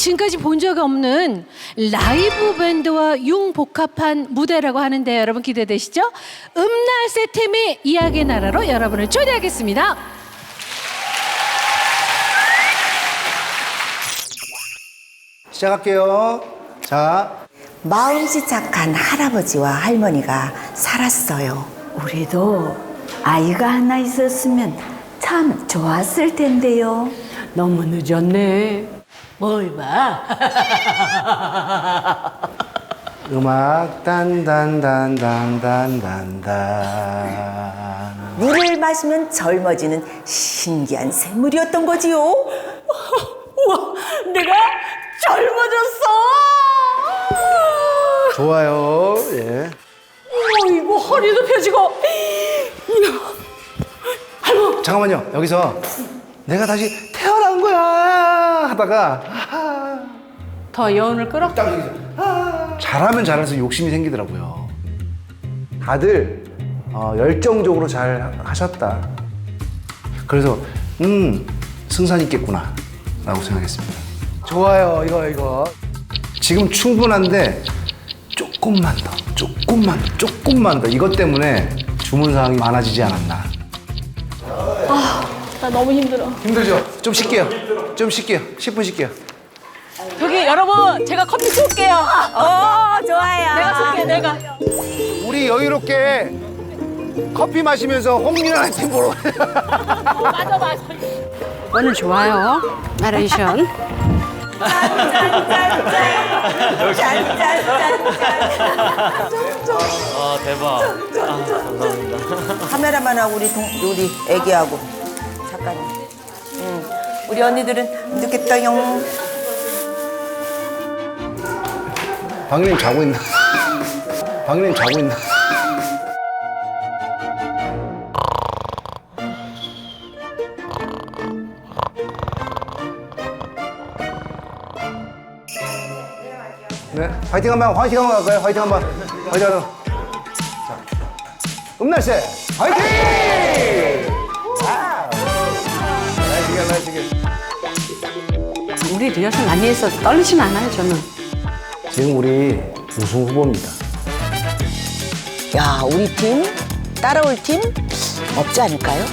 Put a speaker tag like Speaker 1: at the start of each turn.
Speaker 1: 지금까지 본 적 없는 라이브 밴드와 융복합한 무대라고 하는데 여러분 기대되시죠? 음날새 팀이 이야기 나라로 여러분을 초대하겠습니다.
Speaker 2: 시작할게요. 자,
Speaker 3: 마음씨 착한 할아버지와 할머니가 살았어요.
Speaker 4: 우리도 아이가 하나 있었으면 참 좋았을 텐데요.
Speaker 5: 너무 늦었네. 뭘 봐?
Speaker 2: 음악 딴딴딴딴딴딴.
Speaker 3: 물을 마시면 젊어지는 신기한 생물이었던 거지요.
Speaker 5: 우와, 내가 젊어졌어.
Speaker 2: 좋아요. 예.
Speaker 5: 어이구 허리도 펴지고.
Speaker 2: 잠깐만요. 여기서 내가 다시 태어난 거야 하다가
Speaker 5: 더 여운을 끌어?
Speaker 2: 딱 여기서 아, 잘하면 잘할수록 욕심이 생기더라고요. 다들 어, 열정적으로 잘 하셨다. 그래서 음 승산 있겠구나 라고 생각했습니다. 좋아요 이거 이거 지금 충분한데 조금만 더 조금만 더 조금만 더 이것 때문에 주문 사항이 많아지지 않았나.
Speaker 5: 나 너무 힘들어.
Speaker 2: 힘들죠? 좀 쉴게요. 좀 쉴게요. 10분 쉴게요.
Speaker 5: 여기 여러분 제가 커피 쏠게요.
Speaker 3: 어, 좋아요.
Speaker 5: 내가 쏠게 내가.
Speaker 2: 우리 여유롭게 커피 마시면서 홍민아 팀 보러
Speaker 5: 맞아 맞아. 오늘 좋아요. 나레이션.
Speaker 6: 아 대박. 아, 감사합니다.
Speaker 3: 카메라만하고 우리 동, 우리 애기하고 작가님. 응. 우리 언니들은 늦겠다 용.
Speaker 2: 방님 자고 있나? 방님 자고 있나? 네, 화이팅 한번, 화이팅 한번 갈까요? 화이팅 한번, 화이팅 한번. 자, 음날새, 화이팅! 와우. 나이스게, 나이스게.
Speaker 5: 우리 리허설 많이 해서 떨리진 않아요 저는.
Speaker 2: 지금 우리 우승 후보입니다.
Speaker 3: 야, 우리 팀 따라올 팀 없지 않을까요?